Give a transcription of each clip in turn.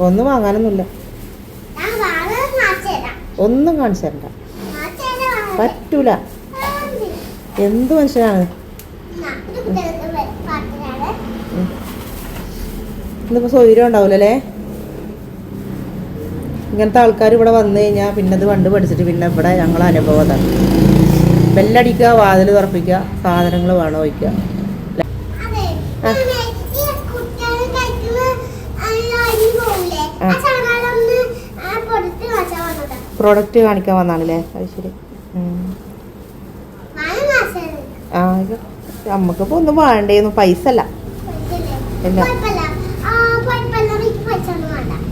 ഒന്നും വാങ്ങാനൊന്നുമില്ല. ഒന്നും കാണിച്ചു തരണ്ട. പറ്റൂല. എന്ത് മനുഷ്യനാണ്? ഇന്നിപ്പോ സൗകര്യം ഉണ്ടാവൂലല്ലേ? ഇങ്ങനത്തെ ആൾക്കാർ ഇവിടെ വന്നു കഴിഞ്ഞാൽ പിന്നെ അത് കണ്ടു പഠിച്ചിട്ട് പിന്നെ ഇവിടെ ഞങ്ങൾ അനുഭവം അതാണ്. ബെല്ലടിക്കുക വാതിൽ തുറപ്പിക്കുക സാധനങ്ങൾ വേണം വയ്ക്കുക ആ. പ്രോഡക്റ്റ് കാണിക്കാൻ വന്നാണല്ലേ അത് ശരി. ആ നമുക്കിപ്പോൾ ഒന്നും വേണ്ടേന്നു പൈസ അല്ല.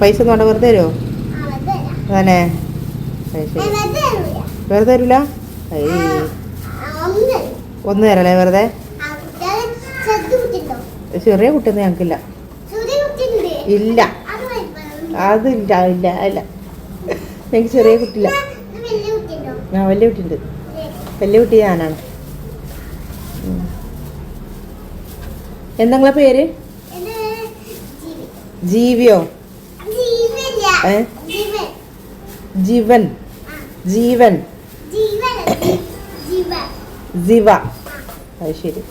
പൈസ ഒന്നും വേണ്ട. വെറുതെ തരുമോ. അതന്നെ വെറുതെ തരൂല. ഒന്നും തരും. ഒന്ന് തരല്ലേ വെറുതെ? ചെറിയ കുട്ടിയൊന്നും ഞങ്ങൾക്കില്ല ഇല്ല. അതില്ല ഇല്ല ഇല്ല എനിക്ക് ചെറിയ കുട്ടിയില്ല? ആ വലിയ കുട്ടിയുണ്ട് വലിയ കുട്ടി ഞാനാണ് എന്താ പേര്. ജീവിയോ. ഏ? ജീവൻ. ജീവൻ. ജീവ. അത് ശരി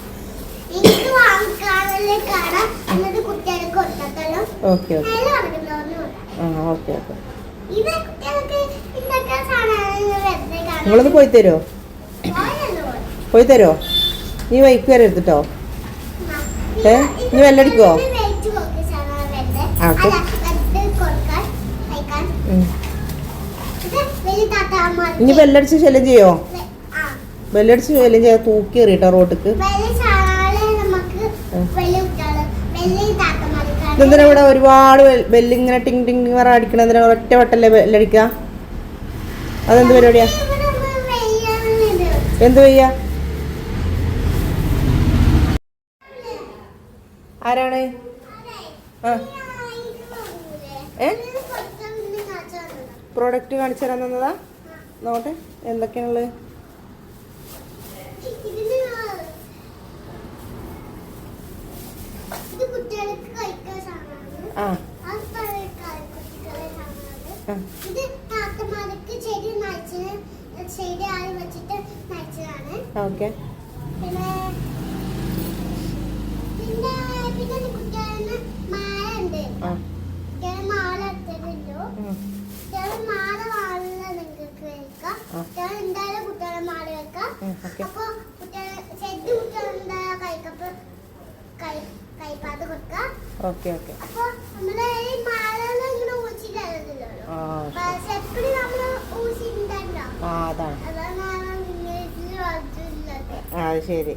ഓക്കെ ഓക്കെ. ആ ഓക്കെ ഓക്കെ നിങ്ങളൊന്ന് പോയി തരുമോ പോയി. തരോ? തരുമോ നീ വൈക്ക് വരെ എടുത്തിട്ടോ? ഏ? നീ വെല്ലടിക്കുവോ? താത്താമാർക്ക് ഇനി ബെല്ലടിച്ച് ശല്യം ചെയ്യോ? വെല്ലടിച്ച് ബെല്ലടിച്ച് ശല്യം ചെയ്യാ തൂക്കി എറിയട്ടോ റോട്ടിക്ക് ഇതെന്തിനാ ഇവിടെ ഒരുപാട് ബെല്ലിങ്ങനെ ടിങ് ടിങ് പറ അടിക്കണ? എന്തിനാ ഒറ്റ വട്ടല്ലേ ബെല്ലടിക്കുക അതെന്ത് പരിപാടിയാ? എന്ത് വയ്യ? ആരാണ്? ആ? പ്രോഡക്റ്റ് കാണിച്ചു തരാൻ തന്നതാ? നോട്ടെ എന്തൊക്കെയാണുള്ളത്? ആ. ഓക്കെ. Okay okay. ആ അതാണ്. ആ ശരി.